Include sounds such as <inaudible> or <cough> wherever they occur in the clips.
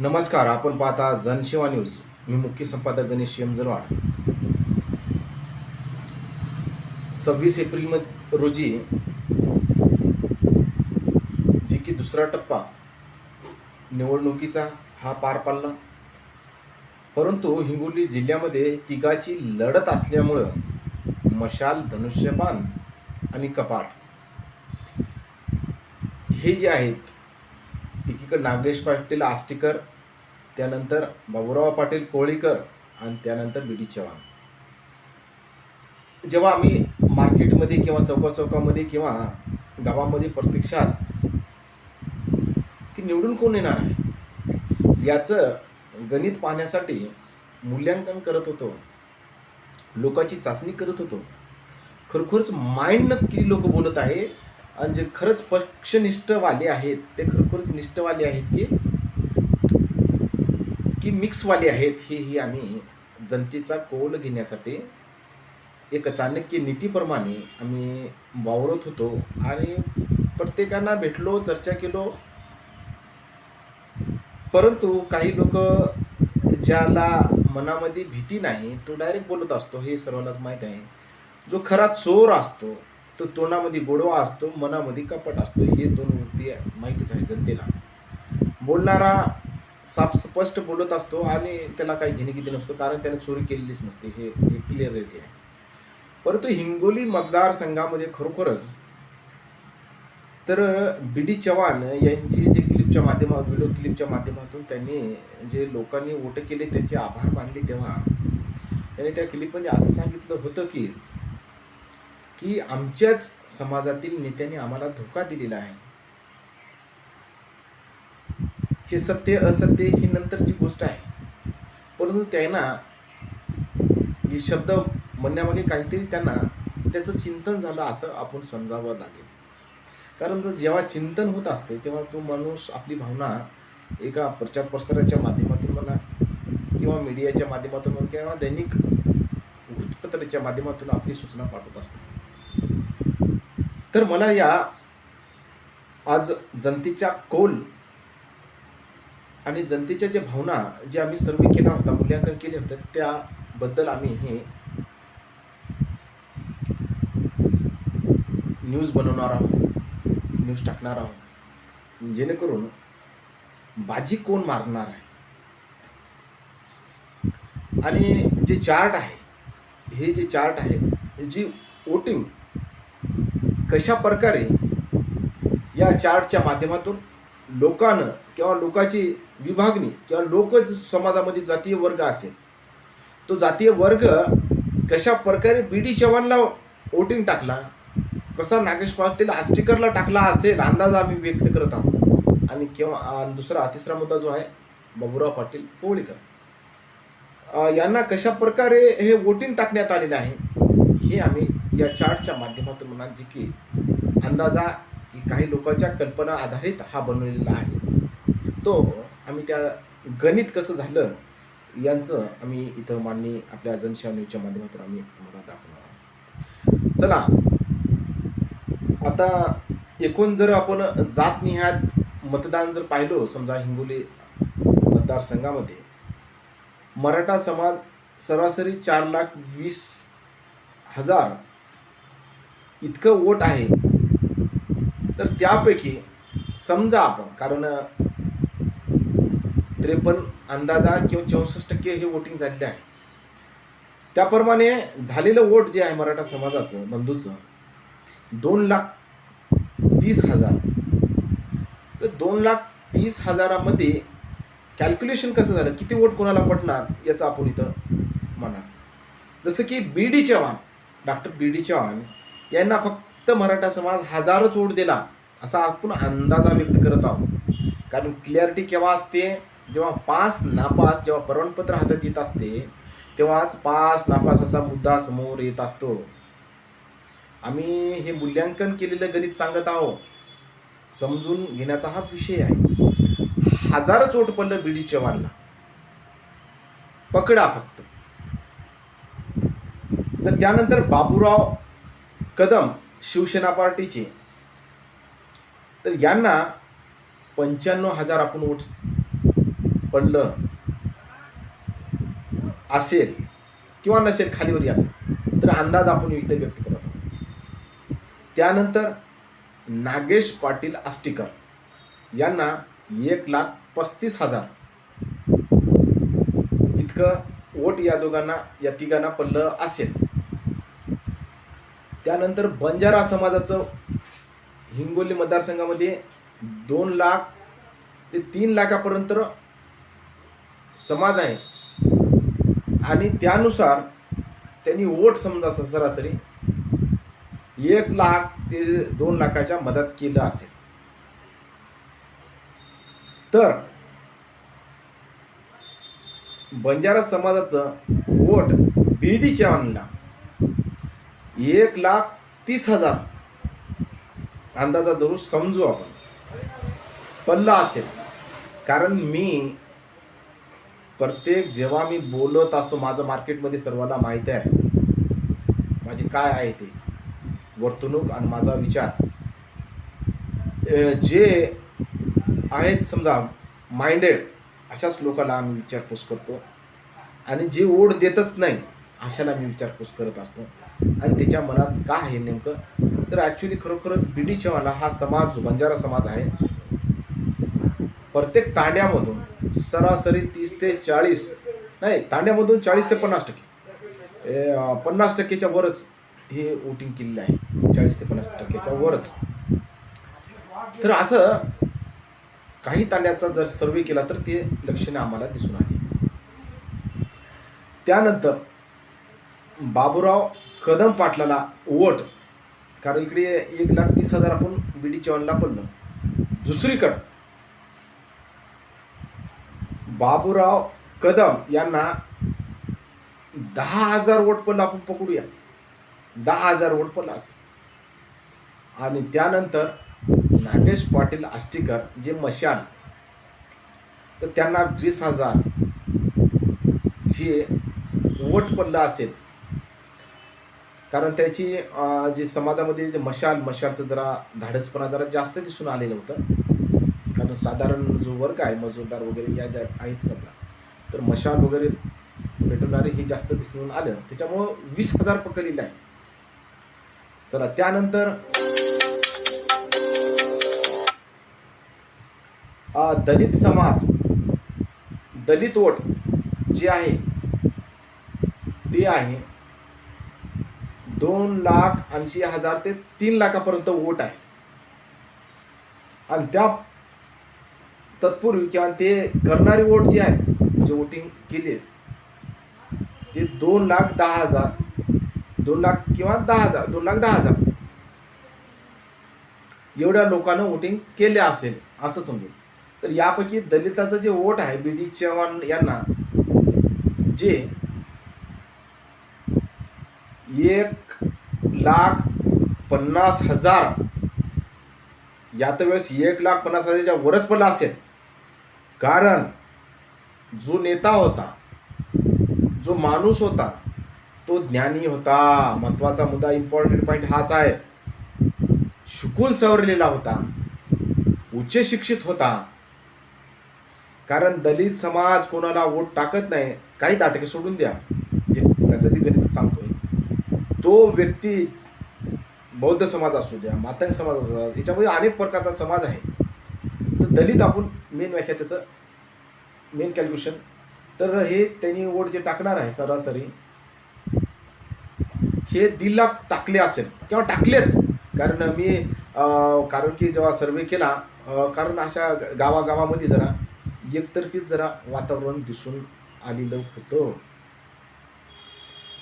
नमस्कार आपण पाहता जनशिवा न्यूज. मी मुख्य संपादक गणेश यमजनवाड सव्वीस एप्रिल रोजी जी की दुसरा टप्पा निवडणुकीचा हा पार पडला. परंतु हिंगोली जिल्ह्यामध्ये तिघाची लढत असल्यामुळं मशाल धनुष्यबाण आणि कपाट हे जे आहेत एकीकडे नागेश पाटील आष्टीकर त्यानंतर बाबुराव पाटील कोळीकर आणि त्यानंतर बी डी चव्हाण. जेव्हा आम्ही मार्केटमध्ये किंवा चौका चौकामध्ये किंवा गावामध्ये प्रत्यक्षात की निवडून कोण येणार आहे याचं गणित पाहण्यासाठी मूल्यांकन करत होतो. लोकांची चाचणी करत होतो. खरोखरच माइंड किती लोक बोलत आहे आणि जे खरंच पक्षनिष्ठवाले आहेत ते खरोखरच निष्ठवाली आहेत की की मिक्सवाली आहेत ही ही आम्ही जनतेचा कौल घेण्यासाठी एक चाणक्य नीतीप्रमाणे आम्ही वावरत होतो आणि प्रत्येकांना भेटलो चर्चा केलो. परंतु काही लोक ज्याला मनामध्ये भीती नाही तो डायरेक्ट बोलत असतो हे सर्वांनाच माहीत आहे. जो खरा चोर असतो तो तोंडामध्ये गोडवा असतो मनामध्ये कपट असतो हे दोन वृत्ती माहितीच आहे जनतेला. बोलणारा साफ स्पष्ट बोलत असतो आणि त्याला काही घेणेगिती नसतो कारण त्याने चोरी केलेलीच नसते हे हे क्लिअरिटी आहे परंतु हिंगोली मतदारसंघामध्ये खरोखरच तर बी डी चव्हाण यांची जे क्लिपच्या माध्यमात व्हिडिओ क्लिपच्या माध्यमातून त्यांनी जे लोकांनी वोट केले त्यांचे आभार मानले तेव्हा त्यांनी त्या क्लिपमध्ये असं सांगितलं होतं की की आमच्याच समाजातील नेत्यांनी आम्हाला धोका दिलेला आहे. हे सत्य असत्य ही नंतरची गोष्ट आहे. परंतु त्यांना हे शब्द म्हणण्यामागे काहीतरी त्यांना त्याचं चिंतन झालं असं आपण समजावं लागेल. कारण जर जेव्हा चिंतन होत असते तेव्हा तो माणूस आपली भावना एका प्रचार प्रसाराच्या माध्यमातून म्हणा किंवा मीडियाच्या माध्यमातून म्हणा किंवा दैनिक वृत्तपत्राच्या माध्यमातून आपली सूचना पाठवत असतो. तर मला या आज जनतेच्या कौल आणि जनतेच्या ज्या भावना जे आम्ही सर्वे केला होता मूल्यांकन केले होते त्याबद्दल आम्ही हे न्यूज बनवणार आहोत न्यूज टाकणार आहोत. जेणेकरून बाजी कोण मारणार आहे? आणि जे चार्ट आहे हे जे चार्ट आहे जी वोटिंग कशा प्रकारे या चार्टच्या माध्यमातून लोकानं किंवा लोकाची विभागणी किंवा लोक समाजामध्ये जातीय वर्ग असेल तो जातीय वर्ग कशा प्रकारे बी डी चव्हाणला वोटिंग टाकला कसा नागेश पाटील आष्टीकरला टाकला असेल अंदाज आम्ही व्यक्त करत आहोत. आणि किंवा दुसरा तिसरा मुद्दा जो आहे बाबुराव पाटील कोळीकर. यांना कशा प्रकारे हे वोटिंग टाकण्यात आलेले आहे हे आम्ही या चार्टच्या माध्यमातून म्हणा जी की अंदाजा काही लोकांच्या कल्पना आधारित हा बनवलेला आहे. तो आम्ही त्या गणित कसं झालं यांचं आम्ही इथं मांडणी आपल्या जनसेवा न्यूजच्या माध्यमातून आम्ही तुम्हाला दाखवणार आहोत. चला आता एकूण जर आपण जातनिहात मतदान जर पाहिलो समजा हिंगोली मतदारसंघामध्ये मराठा समाज सरासरी चार लाख वीस हजार इतकं वोट आहे. तर त्यापैकी समजा आपण कारण त्रेपन्न अंदाजा किंवा चौसष्ट टक्के हे वोटिंग झालेले आहे. त्याप्रमाणे झालेलं वोट जे आहे मराठा समाजाचं बंधूचं दोन लाख तीस हजार. तर दोन लाख तीस हजारामध्ये कॅल्क्युलेशन कसं झालं? किती वोट कोणाला पडणार? याचं आपण इथं म्हणा जसं की B D Chavan doctor B D Chavan यांना फक्त मराठा समाज हजारच ओढ दिला असा आपण अंदाजा व्यक्त करत आहोत. कारण क्लिअरिटी केव्हा असते? जेव्हा पास नापास जेव्हा प्रमाणपत्र हातात येत असते तेव्हाच पास नापास असा मुद्दा समोर येत असतो. आम्ही हे मूल्यांकन केलेलं गणित सांगत आहोत. समजून घेण्याचा हा विषय आहे. हजार चोट पडलं बी डी चव्हाणला. पकडा फक्त. तर त्यानंतर बाबूराव कदम शिवसेना पार्टीचे. तर यांना पंच्याण्णव हजार आपण वोट पडलं असेल किंवा नसेल खालीवरी असेल तर अंदाज आपण इथे व्यक्त करत आहोत. त्यानंतर नागेश पाटील आष्टीकर यांना एक लाख पस्तीस हजार. इतकं वोट या दोघांना या तिघांना पडलं असेल. त्यानंतर बंजारा समाजाचं हिंगोली मतदारसंघामध्ये दोन लाख ते तीन लाखापर्यंत समाज आहे. आणि त्यानुसार त्यांनी वोट समजा सरासरी एक लाख ते दोन लाखाच्या मदत केलं असेल. तर बंजारा समाजाचं वोट बी डी चव्हाणला एक लाख तीस हजार. अंदाजा धरू समजू आपण. पल्ला असेल. कारण मी प्रत्येक जेव्हा मी बोलत असतो माझं मार्केटमध्ये सर्वांना माहिती आहे. माझी काय आहे ते. वर्तणूक आणि माझा विचार. जे आहेत समजा माइंडेड अशाच लोकांना आम्ही विचारपूस करतो. आणि जे ओढ देतच नाही अशाला मी विचारपूस करत असतो. आणि त्याच्या मनात काय आहे नेमकं? तर ॲक्च्युली खरोखरच बीडी चव्हाणला हा समाज बंजारा समाज आहे. प्रत्येक तांड्यामधून सरासरी तीस ते चाळीस नाही तांड्यामधून चाळीस ते पन्नास टक्के. पन्नास टक्केच्या वरच हे वोटिंग केलेलं आहे. चाळीस ते पन्नास टक्क्याच्या वरच. तर असं काही तांड्याचा जर सर्वे केला तर ते लक्षणे आम्हाला दिसून आली. त्यानंतर बाबूराव कदम पाटलाला वोट. कारण इकडे एक लाख तीस हजार आपण बी डी चव्हाणला पडलो. दुसरीकडं बाबूराव कदम यांना दहा हजार वोट पडलं आपण पकडूया. दहा हजार वोट पडला असं. आणि त्यानंतर नागेश पाटील आष्टीकर जे मशाल तर त्यांना वीस हजार हे वोट पडलं असेल. कारण त्याची जी जे समाजामध्ये जे मशाल मशालचं जरा धाडसपणा जरा जास्त दिसून आलेलं होतं. कारण साधारण जो वर्ग आहे मजूरदार वगैरे या ज्या आहेत समजा तर मशाल वगैरे पेटवणारे हे जास्त दिसून आलं. त्याच्यामुळं वीस हजार पकडलेलं आहे. चला त्यानंतर दलित समाज दलित वोट जे आहे ते आहे दोन लाख ऐंशी हजार ते तीन लाखापर्यंत वोट आहे. आणि त्या तत्पूर्वी किंवा ते करणारे वोट जे आहेत म्हणजे वोटिंग केले ते दोन लाख दहा हजार दोन लाख किंवा दहा हजार दोन लाख दहा हजार. एवढ्या लोकांना वोटिंग केले असेल असं समजू तर यापैकी दलिताचं जे वोट आहे बी डी चव्हाण यांना जे एक लाख पन्नास हजार. या तर वेळेस एक लाख पन्नास हजारच्या वरच पडला असेल. कारण जो नेता होता जो माणूस होता तो ज्ञानी होता. महत्त्वाचा मुद्दा इम्पॉर्टंट पॉईंट हाच आहे. शिकून सवरलेला होता. उच्च शिक्षित होता. कारण दलित समाज कोणाला वोट टाकत नाही काही दाटके सोडून द्या. त्याचं मी गणित सांगतोय. तो व्यक्ती बौद्ध समाज असू द्या मातंग समाज असू द्या याच्यामध्ये अनेक प्रकारचा समाज आहे. तर दलित आपण मेन व्याख्या त्याचं मेन कॅल्क्युलेशन तर हे त्यांनी वोट जे टाकणार आहे सरासरी हे दीड लाख टाकले असेल. किंवा टाकलेच. कारण मी कारण की जेव्हा सर्वे केला कारण अशा गावागावामध्ये जरा एकतर्फीच जरा वातावरण दिसून आलेलं होतं.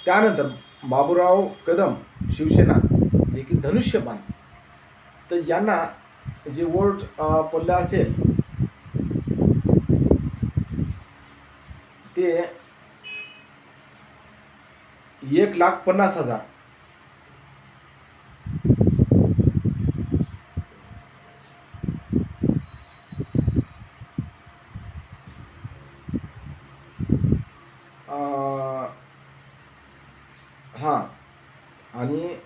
त्यानंतर बाबूराव कदम शिवसेना जे की धनुष्यबाण तर यांना जे वोट पडलं असेल ते एक लाख पन्नास हजार अं, हां आणि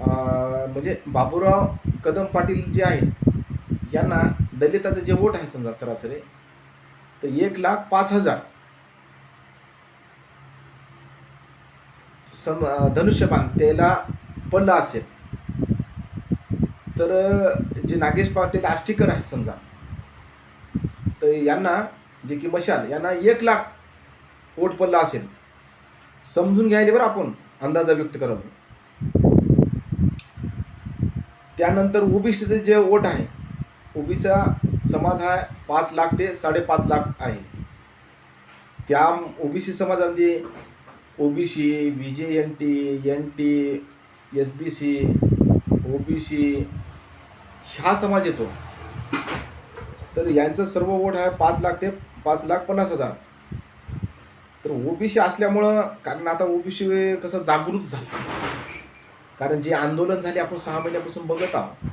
अं, म्हणजे बाबूराव कदम पाटील जे आहेत यांना दलिताचं जे वोट आहे समजा सरासरी तर एक लाख पाच हजार सम धनुष्यबाण त्याला पल्ला असेल. तर जे नागेश पाटील आष्टीकर आहेत समजा तर यांना जे की मशाल यांना एक लाख वोट पडला असेल. समजून घ्यायला बरं आपण अंदाजा व्यक्त करावं त्यानंतर ओबीसीचे जे वोट आहे ओबीसीचा समाज हा पाच लाख ते साडेपाच लाख आहे. त्या ओबीसी समाजामध्ये OBC B J N T N T S B C OBC हा समाज येतो. तर यांचं सर्व वोट आहे पाच लाख ते पाच लाख पन्नास हजार. तर ओबीसी असल्यामुळं कारण आता ओबीसी कसं जागृत झालं. कारण जे आंदोलन झाले आपण सहा महिन्यापासून बघत आहोत.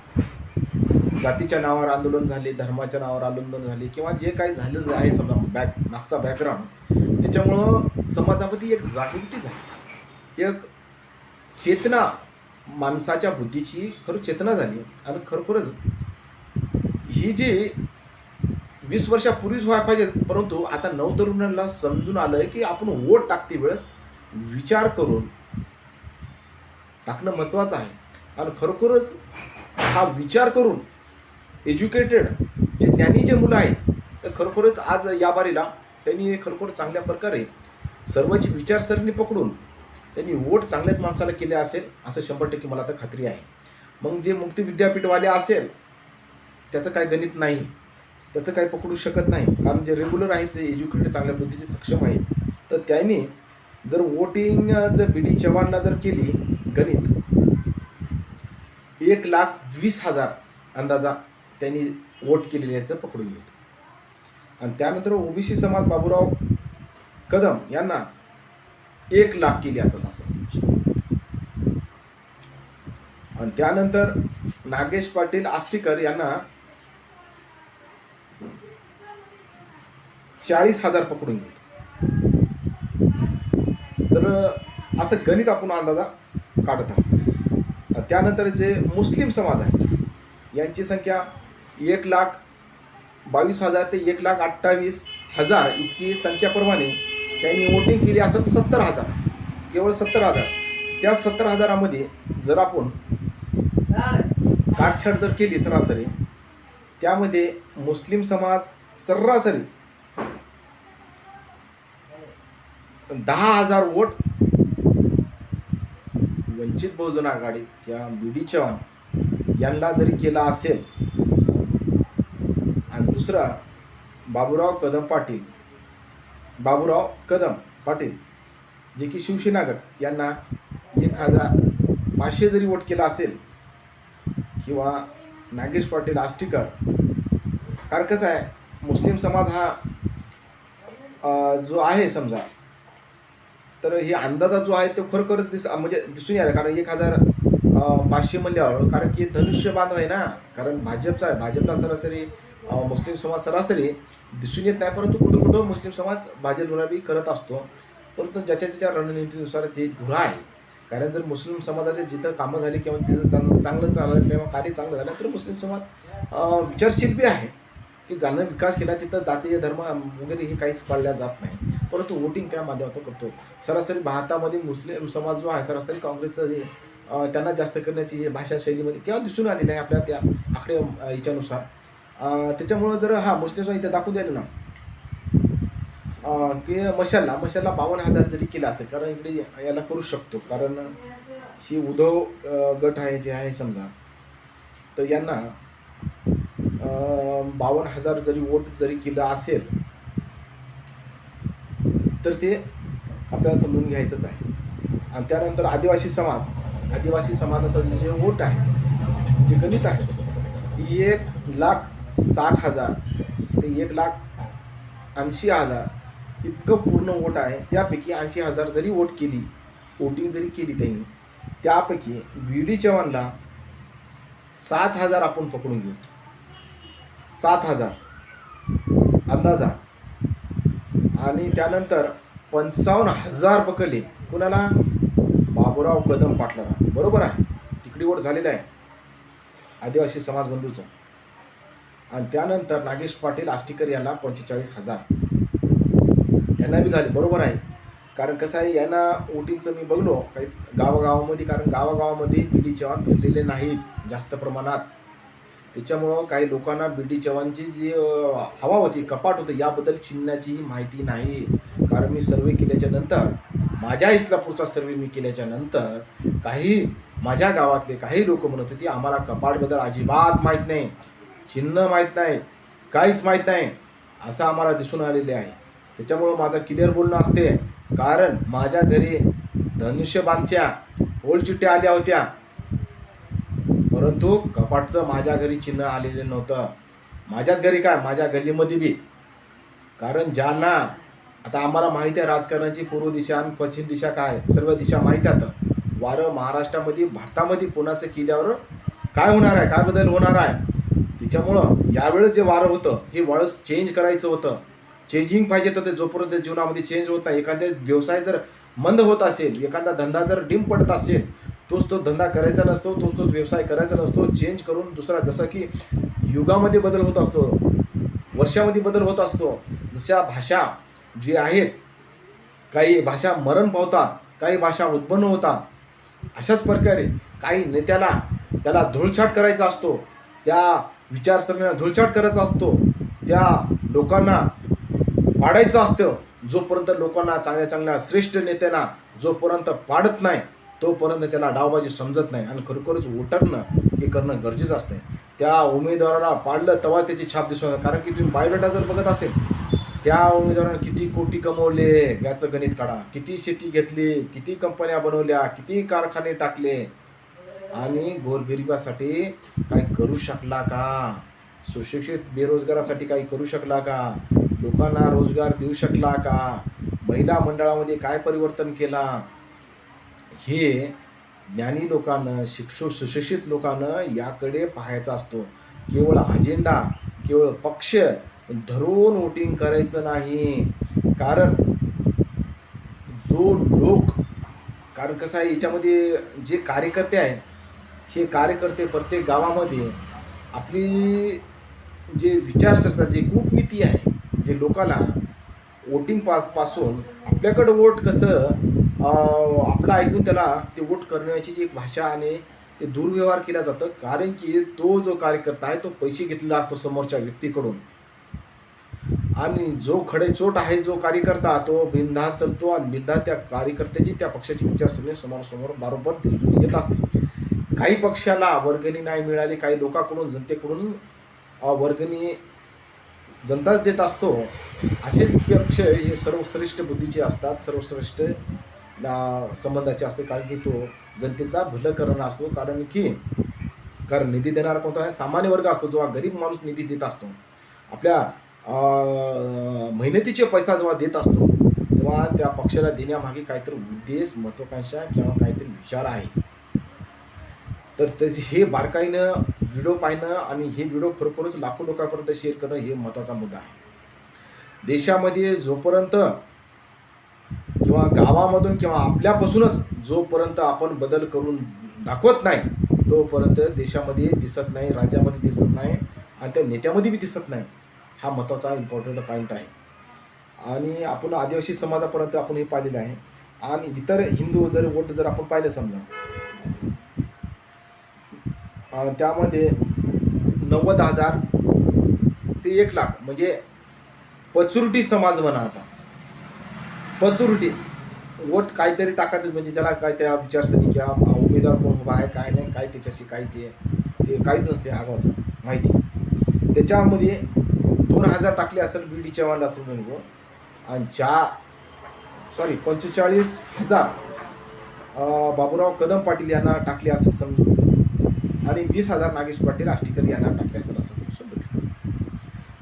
जातीच्या नावावर आंदोलन झाले धर्माच्या नावावर आंदोलन झाले किंवा जे काही झालेलं आहे समजा बॅक मागचा बॅकग्राऊंड त्याच्यामुळं समाजामध्ये एक जागृती झाली. एक चेतना माणसाच्या बुद्धीची खरं चेतना झाली आणि खरोखरच ही जी वीस वर्षापूर्वीच व्हायला पाहिजे परंतु आता नवतरुणांना समजून आलंय की आपण वोट टाकते वेळेस विचार करून टाकणं महत्त्वाचं आहे. आणि खरोखरच हा विचार करून एज्युकेटेड जे ज्ञानी जे मुलं आहेत तर खरोखरच आज या बारीला त्यांनी खरोखर चांगल्या प्रकारे सर्वांची विचारसरणी पकडून त्यांनी वोट चांगल्याच माणसाला केले असेल असं शंभर टक्के मला तर खात्री आहे. मग जे मुक्ती विद्यापीठवाले असेल त्याचं काय गणित नाही त्याचं काही पकडू शकत नाही. कारण जे रेग्युलर आहेत जे एज्युकेटेड चांगल्या बुद्धीचे सक्षम आहेत तर त्यांनी जर वोटिंग जर बी डी चव्हाणला जर केली गणित. एक लाख वीस हजार अंदाजा त्यांनी वोट केलेले याचं पकडून घेतो आणि त्यानंतर ओबीसी समाज बाबूराव कदम यांना एक लाख केली असं असं. आणि त्यानंतर नागेश पाटील आष्टीकर यांना चाळीस हजार पकडून घेतो तर असं गणित आपण अंदाजा काढत आहोत. त्यानंतर जे मुस्लिम समाज आहे यांची संख्या एक लाख बावीस हजार ते एक लाख अठ्ठावीस हजार इतकी संख्याप्रमाणे त्यांनी वोटिंग केली असेल सत्तर हजार. केवळ सत्तर हजार. त्या सत्तर हजारामध्ये जर आपण काटछाट जर केली सरासरी त्यामध्ये मुस्लिम समाज सरासरी दहा हजार वोट वंचित बहुजन आघाडी किंवा बी डी चव्हाण यांना जरी केला असेल आणि दुसरा बाबूराव कदम पाटील बाबूराव कदम पाटील जे की शिवसेना गट यांना एक हजार पाचशे जरी वोट केला असेल किंवा नागेश पाटील आष्टीकर कारण कसं आहे मुस्लिम समाज हा जो आहे समजा तर हे अंदाजा जो आहे तो खरोखरच दिस म्हणजे दिसून यायला कारण एक हजार पाचशे म्हणल्यावर कारण की धनुष्य बांधव आहे ना कारण भाजपचा आहे भाजपला सरासरी मुस्लिम समाज सरासरी दिसून येत नाही परंतु कुठं कुठं मुस्लिम समाज भाजप बी करत असतो. परंतु ज्याच्या त्याच्या रणनीतीनुसार जे धुरा आहे कारण जर मुस्लिम समाजाचे जिथं कामं झाली किंवा तिथं चांगलं चांगलं चाललं किंवा कार्य चांगलं झालं तर मुस्लिम समाज विचारशील बी आहे की ज्यानं विकास केला तिथं जातीय धर्म वगैरे हे काहीच पाळल्या जात नाही. परंतु वोटिंग त्या माध्यमातून करतो. सरासरी भारतामध्ये मुस्लिम समाज जो आहे सरासरी काँग्रेसचं जे त्यांना जास्त करण्याची हे भाषा शैलीमध्ये केव्हा दिसून आलेली आहे आपल्या त्या आकडे याच्यानुसार त्याच्यामुळं जर हा मुस्लिम इथे दाखवून द्यायला ना. की मशाला मशाला बावन्न हजार जरी केला असेल कारण इकडे याला करू शकतो. कारण ही उद्धव गट आहे जे आहे समजा तर यांना बावन्न हजार जरी वोट जरी केला असेल तर ते आपल्याला समजून घ्यायचंच आहे. आणि त्यानंतर आदिवासी समाज आदिवासी समाजाचा जे वोट आहे जे गणित आहे एक लाख साठ हजार ते एक लाख ऐंशी हजार इतकं पूर्ण वोट आहे. त्यापैकी ऐंशी हजार जरी वोट केली वोटिंग जरी केली त्यांनी त्यापैकी व्ही डी चव्हाणला सात हजार आपण पकडून घेऊ. सात हजार अंदाजा. आणि त्यानंतर पंचावन्न हजार पकडले कुणाला? बाबुराव कदम पाटलाला. बरोबर आहे. तिकडी वोट झालेला आहे. आदिवासी समाज बंधूचा. आणि त्यानंतर नागेश पाटील आष्टीकर याला पंचेचाळीस हजार. यांना बी झाले. बरोबर आहे. कारण कसं आहे यांना ओटींचं मी बघलो. काही गावागावामध्ये कारण गावागावामध्ये पी डी चव्हाण फिरलेले नाहीत. जास्त प्रमाणात. त्याच्यामुळं काही लोकांना बी डी चव्हाणची जी हवा होती कपाट होतं याबद्दल चिन्हाचीही माहिती नाही. कारण मी सर्वे केल्याच्यानंतर माझ्या इस्लापूरचा सर्वे मी केल्याच्यानंतर काही माझ्या गावातले काही लोक म्हणत होते आम्हाला कपाटबद्दल अजिबात माहीत नाही. चिन्ह माहीत नाही. काहीच माहीत नाही. असं आम्हाला दिसून आलेले आहे. त्याच्यामुळं माझं क्लिअर बोलणं असते. कारण माझ्या घरी धनुष्यबाणच्या ओलचिट्ट्या आल्या होत्या. परंतु कपाटचं माझ्या घरी चिन्ह आलेलं नव्हतं. माझ्याच घरी काय? माझ्या गल्लीमध्ये बी. कारण ज्यांना आता आम्हाला माहिती आहे राजकारणाची पूर्व दिशा आणि पश्चिम दिशा काय? सर्व दिशा माहीत आहे वारं महाराष्ट्रामध्ये भारतामध्ये कोणाचं किल्ल्यावर काय होणार आहे? काय बदल होणार आहे? त्याच्यामुळं यावेळेस जे वारं होतं हे वळस चेंज करायचं होतं. चेंजिंग पाहिजे तर ते जोपर्यंत जीवनामध्ये चेंज होत नाही. एखाद्या व्यवसाय जर मंद होत असेल एखादा धंदा जर डिम पडत असेल तोच तो धंदा करायचा नसतो तोच तोच व्यवसाय करायचा नसतो चेंज करून दुसरा जसं की युगामध्ये बदल होत असतो वर्षामध्ये बदल होत असतो जशा भाषा जी आहेत काही भाषा मरण पावतात काही भाषा उत्पन्न होतात अशाच प्रकारे काही नेत्याला त्याला धुळछाट करायचा असतो त्या विचारसरणीला धुळछाट करायचा असतो त्या लोकांना पाडायचं असतं जोपर्यंत लोकांना चांगल्या चांगल्या श्रेष्ठ नेत्यांना जोपर्यंत पाडत नाही तोपर्यंत त्याला डावबाजी समजत नाही आणि खरोखरच वोटरनं हे करणं गरजेचं असतं. त्या उमेदवाराला पाडलं तेव्हाच त्याची छाप दिसून कारण की तुम्ही बायोडाटा जर बघत असेल त्या उमेदवारानं किती कोटी कमवले याचं गणित काढा. किती शेती घेतली किती कंपन्या बनवल्या किती कारखाने टाकले. आणि गोरगरिबासाठी काही करू शकला का? सुशिक्षित बेरोजगारासाठी काही करू शकला का? लोकांना रोजगार देऊ शकला का? महिला मंडळामध्ये काय परिवर्तन केला? हे ज्ञानी लोकांना शिक्षु सुशिक्षित लोकांना याकडे पाहायचा असतो. केवळ अजेंडा केवळ पक्ष धरून वोटिंग करायचं नाही. कारण जो लोक कारण कसं आहे याच्यामध्ये जे कार्यकर्ते आहेत हे कार्यकर्ते प्रत्येक गावामध्ये आपली जे विचारसरता जे कूटनीती आहे जे लोकांना वोटिंग पा पासून आपल्याकडं वोट कसं आपलं ऐकून त्याला ते वोट करण्याची जी एक भाषा आणि ते दुर्व्यवहार केला जातं कारण की तो जो कार्यकर्ता आहे तो पैसे घेतलेला असतो समोरच्या व्यक्तीकडून. आणि जो खडेचोट आहे जो कार्यकर्ता तो बिनधास चालतो आणि बिनधास त्या कार्यकर्त्याची त्या पक्षाची विचारसरणी समोर समोर बरोबर दिसून येत असते. काही पक्षाला वर्गणी नाही मिळाली काही लोकांकडून जनतेकडून वर्गणी जनताच देत असतो. असेच पक्ष हे सर्वश्रेष्ठ बुद्धीचे असतात सर्वश्रेष्ठ अ, संबंधाचे असते कारण की तो जनतेचा भलं करणं असतो कारण की कारण निधी देणारा कोणता आहे? सामान्य वर्ग असतो जेव्हा गरीब माणूस निधी देत असतो. आपल्या मेहनतीचे पैसा जेव्हा देत असतो तेव्हा त्या पक्षाला देण्यामागे काहीतरी उद्देश महत्वाकांक्षा किंवा काहीतरी विचार आहे. तर त्याचे हे बारकाईनं व्हिडिओ पाहणं आणि हे व्हिडिओ खरोखरच लाखो लोकांपर्यंत शेअर करणं हे महत्त्वाचा मुद्दा आहे. देशामध्ये जोपर्यंत किंवा गावामधून किंवा आपल्यापासूनच जोपर्यंत आपण बदल करून दाखवत नाही तोपर्यंत देशामध्ये दिसत नाही राज्यामध्ये दिसत नाही आणि त्या नेत्यामध्ये बी दिसत नाही हा महत्त्वाचा इम्पॉर्टंट पॉईंट आहे. आणि आपण आदिवासी समाजापर्यंत आपण हे पाहिलेलं आहे. आणि इतर हिंदू जर वोट जर आपण पाहिलं समजा त्यामध्ये नव्वद हजार ते एक लाख म्हणजे पचुरटी समाज म्हणा आता. पचुरटी वोट काहीतरी टाकायचं म्हणजे ज्याला काय त्या विचारसरणी किंवा उमेदवार कोण उभा आहे काय नाही काय त्याच्याशी काय ते ते काहीच नसते आगावाचं माहिती. त्याच्यामध्ये दोन हजार टाकले असेल बी डी चव्हाणला असेल म्हणून आणि ज्या सॉरी पंचेचाळीस हजार बाबूराव कदम पाटील यांना टाकले असं समजून. आणि वीस हजार नागेश पाटील आष्टीकर यांना टाकले असेल असं समजून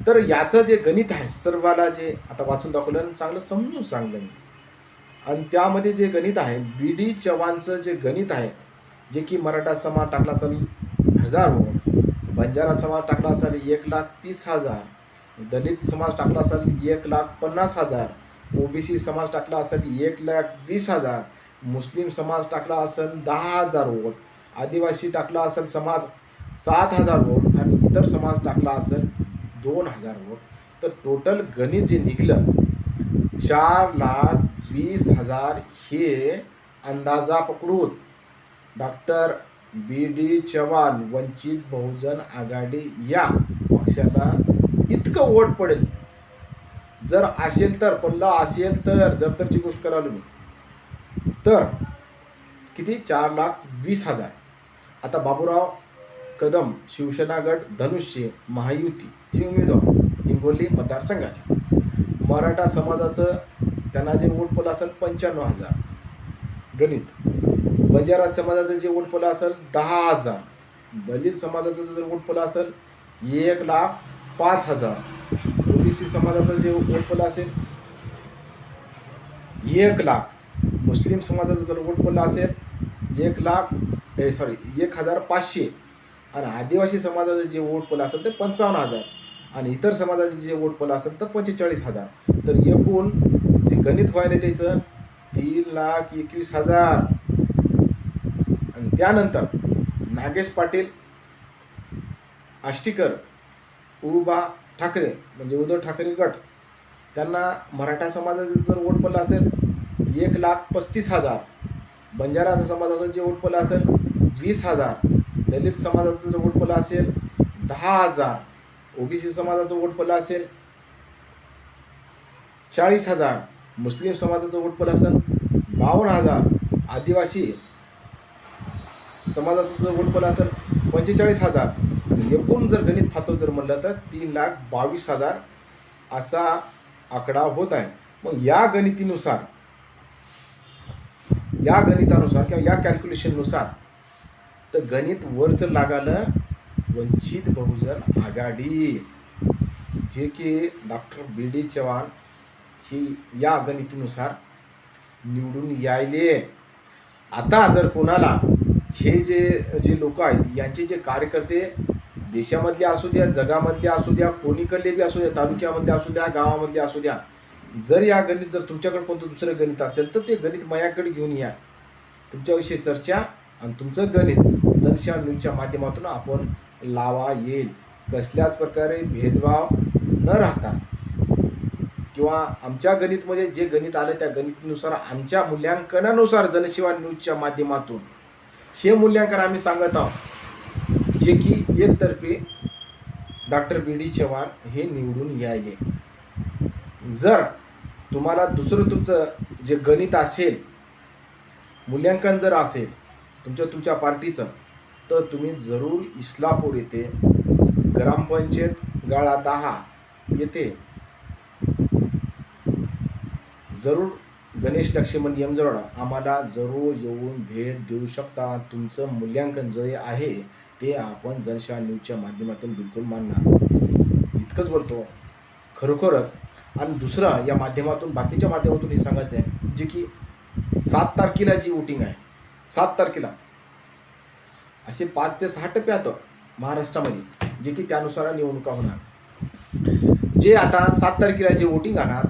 तर याचं जे गणित आहे सर्वाला जे आता वाचून दाखवलं आणि चांगलं समजून सांगलं मी. आणि त्यामध्ये जे गणित आहे बी डी चव्हाणचं जे गणित आहे जे की मराठा समाज टाकला असेल हजार बंजारा समाज टाकला असेल एक लाख तीस हजार दलित समाज टाकला असेल एक लाख पन्नास हजार ओबीसी समाज टाकला असेल एक लाख वीस हजार मुस्लिम समाज टाकला असेल दहा हजार वोट आदिवासी टाकला असेल समाज सात हजार वोट आणि इतर समाज टाकला असेल दोन हजार वोट तर टोटल गणित जे निघलं चार लाख वीस हजार हे अंदाजा पकडून doctor B D Chavan Vanchit Bahujan Aghadi या पक्षाला इतकं वोट पडेल. जर असेल तर पल्ला असेल तर जर तरची गोष्ट करालो मी. तर किती? चार लाख वीस हजार. आता बाबूराव कदम शिवसेना गट धनुष्य महायुतीचे उमेदवार हिंगोली मतदारसंघाचे. मराठा समाजाचं त्यांना जे वोटपोल असेल पंच्याण्णव हजार. गणित. बंजारा समाजाचं जे वोटपोल असेल दहा हजार. दलित समाजाचं जर वोटपोल असेल एक लाख पाच हजार. ओबीसी समाजाचं जे वोटपोल असेल एक लाख. मुस्लिम समाजाचं जर वोटपोल असेल एक लाख सॉरी एक हजार पाचशे. आणि आदिवासी समाजाचं जे वोटपोल असेल ते पंचावन्न हजार. आणि इतर समाजाचे जे वोटपोल असेल तर पंचेचाळीस हजार. तर एकूण ते गणित व्हायला त्याचं तीन लाख एकवीस हजार. आणि त्यानंतर नागेश पाटील आष्टीकर उबा ठाकरे म्हणजे उद्धव ठाकरे गट त्यांना मराठा समाजाचं जर वोटपल्ला असेल एक लाख पस्तीस हजार. बंजारा समाजाचं जे वोटपल्ला असेल वीस हजार. दलित समाजाचं जर वोटपल्ला असेल दहा हजार. ओबीसी समाजाचं वोटपल्ला असेल चाळीस हजार. मुस्लिम समाजाचं वटपल असेल बावन्न हजार आदिवासी समाजाचं जर वोटपल्ला असेल पंचेचाळीस हजार. एकूण जर गणित फातो जर म्हणलं तर तीन लाख बावीस हजार असा आकडा होत आहे. मग या गणितीनुसार या गणितानुसार किंवा या कॅल्क्युलेशननुसार तर गणित वरचं लागालं वंचित बहुजन आघाडी. जे की डॉक्टर बी डी चव्हाण ही या गणितीनुसार निवडून यायले. आता जर कोणाला हे जे जे लोक आहेत यांचे जे कार्यकर्ते देशामधले असू द्या जगामधले असू द्या कोणीकडले बी असू द्या तालुक्यामधले असू द्या गावामधले असू द्या जर या गणित जर तुमच्याकडे कोणतं दुसरं गणित असेल तर ते गणित माझ्याकडे घेऊन या. तुमच्याविषयी चर्चा आणि तुमचं गणित जनशा न्यूजच्या माध्यमातून आपण लावा येईल. कसल्याच प्रकारे भेदभाव न राहता. किंवा आमच्या गणितमध्ये जे गणित आलं त्या गणितनुसार आमच्या मूल्यांकनानुसार जनसेवा न्यूजच्या माध्यमातून हे मूल्यांकन आम्ही सांगत आहोत. जे की एकतर्फी डॉक्टर बी डी चव्हाण हे निवडून यायले. जर तुम्हाला दुसरं तुमचं जे गणित असेल मूल्यांकन जर असेल तुमच्या तुमच्या पार्टीचं तर तुम्ही जरूर इस्लापूर येथे ग्रामपंचायत गाळा दहा येथे जरूर गणेश लक्ष्मण यमजवळ आम्हाला जरूर येऊन भेट देऊ शकता. तुमचं मूल्यांकन जे आहे ते आपण जनशा न्यूजच्या माध्यमातून बिलकुल मानणार इतकंच बोलतो. खरोखरच. आणि दुसरं या माध्यमातून बातमीच्या माध्यमातून हे सांगायचं आहे जे की सात तारखेला जी वोटिंग आहे सात तारखेला असे पाच ते सहा टप्पे आता महाराष्ट्रामध्ये जे की त्यानुसार निवडणुका होणार. जे आता सात तारखेला जे वोटिंग आणणार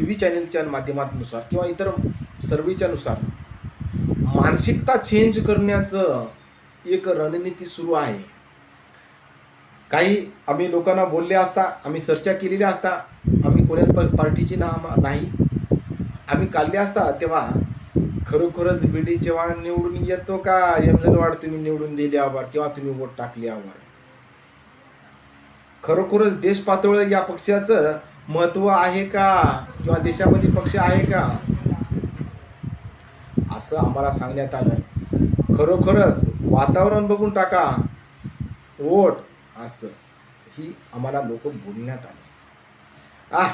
टी व्ही चॅनलच्या माध्यमातनुसार किंवा इतर सर्वेच्या नुसार मानसिकता चेंज करण्याचं एक रणनीती सुरू आहे. काही आम्ही लोकांना बोलले असता आम्ही चर्चा केलेली असता आम्ही कोणाच पार्टीची नाम नाही. आम्ही काढले असता तेव्हा खरोखरच बी डी चव्हाण निवडून येतो का? यमजलवाड तुम्ही निवडून दिल्यावर किंवा तुम्ही वोट टाकल्यावर खरोखरच देश पातळीवर या पक्षाचं महत्त्व आहे का? किंवा देशामध्ये पक्ष आहे का? असं आम्हाला सांगण्यात आलं खरोखरच वातावरण बघून टाका. वोट असं. ही आम्हाला लोक बोलण्यात आले. आह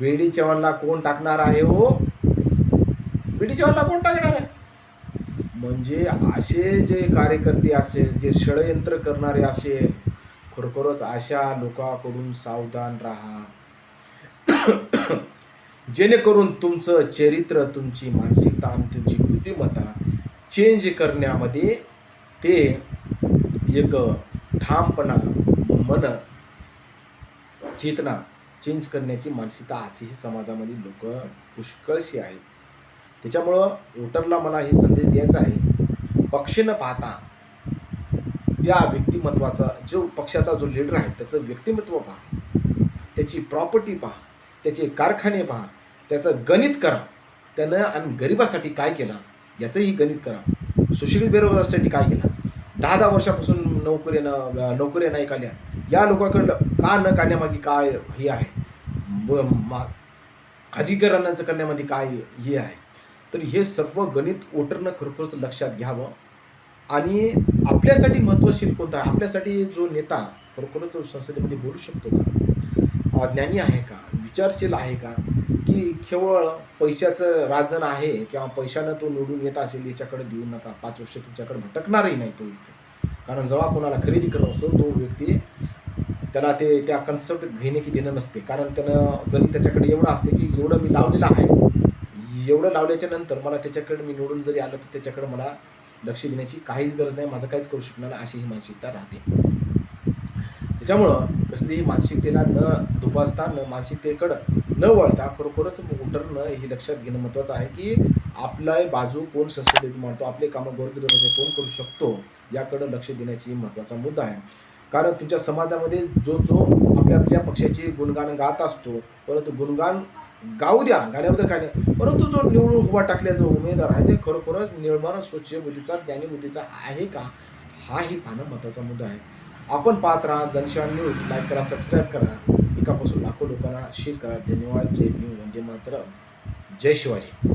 बेडी चव्हाणला कोण टाकणार आहे हो? बेडी चव्हाणला कोण टाकणार आहे? म्हणजे असे जे कार्यकर्ते असेल जे षडयंत्र करणारे असेल खरोखरच अशा लोकांकडून सावधान राहा. <coughs> जेणेकरून तुमचं चरित्र तुमची मानसिकता आणि तुमची बुद्धिमत्ता चेंज करण्यामध्ये ते एक ठामपणा मन चेतना चेंज करण्याची मानसिकता अशीही समाजामध्ये लोक पुष्कळशी आहेत. त्याच्यामुळं वोटरला मला हे संदेश द्यायचा आहे. पक्ष न पाहता त्या व्यक्तिमत्वाचा जो पक्षाचा जो लीडर आहे त्याचं व्यक्तिमत्व पहा. त्याची प्रॉपर्टी पहा. त्याचे कारखाने पहा. त्याचं गणित करा. त्यानं आणि गरिबासाठी काय केलं? याचंही गणित करा. सुशिक्षित बेरोजगारासाठी काय केलं? दहा दहा वर्षापासून नोकरी न नोकऱ्या नाही काढल्या. या लोकांकडलं का न काढण्यामागे काय हे आहे? मा खाजगीकरणाचं करण्यामध्ये काय हे आहे? तर हे सर्व गणित ओटरनं खरोखरच लक्षात घ्यावं. आणि आपल्यासाठी महत्त्वशील कोणता आहे? आपल्यासाठी जो नेता खरोखरच संसदेमध्ये बोलू शकतो का? ज्ञानी आहे का? विचारशील आहे का? की केवळ पैशाचं राजन आहे किंवा पैशानं तो निवडून येत असेल याच्याकडे देऊ नका. पाच वर्ष तुमच्याकडे भटकणारही नाही तो व्यक्ती कारण जेव्हा कोणाला खरेदी करत असतो तो व्यक्ती त्याला ते त्या कन्सेप्ट घेणे की देणं नसते. कारण त्यानं गणित त्याच्याकडे एवढं असते की एवढं मी लावलेलं आहे. एवढं लावल्याच्या नंतर मला त्याच्याकडे मी निवडून जरी आलं तर त्याच्याकडे मला लक्ष देण्याची काहीच गरज नाही. माझं काहीच करू शकणार अशी ही मानसिकता राहते. त्याच्यामुळं कसलीही मानसिकतेला न दुपासता न मानसिकतेकडं न वळता खरोखरच उतरणं हे लक्षात घेणं महत्त्वाचं आहे की आपला बाजू कोण संसदेत मांडतो आपले कामं गोरगरीबाचे कोण करू शकतो याकडं लक्ष देण्याची महत्त्वाचा मुद्दा आहे. कारण तुमच्या समाजामध्ये जो जो आपल्या आपल्या पक्षाची गुणगान गात असतो परंतु गुणगान गाऊ द्या गाण्याबद्दल काय नाही परंतु जो निवडून उभा टाकल्या जो उमेदवार आहे ते खरोखरच निर्माण स्वच्छ बुद्धीचा ज्ञानी बुद्धीचा आहे का हाही पाहणं महत्त्वाचा मुद्दा आहे. आपण पाहत राहा जनशान न्यूज. लाईक करा सबस्क्राईब करा. एकापासून लाखो लोकांना शेअर करा. धन्यवाद. जय भीम. वंदे मातरम. जय शिवाजी.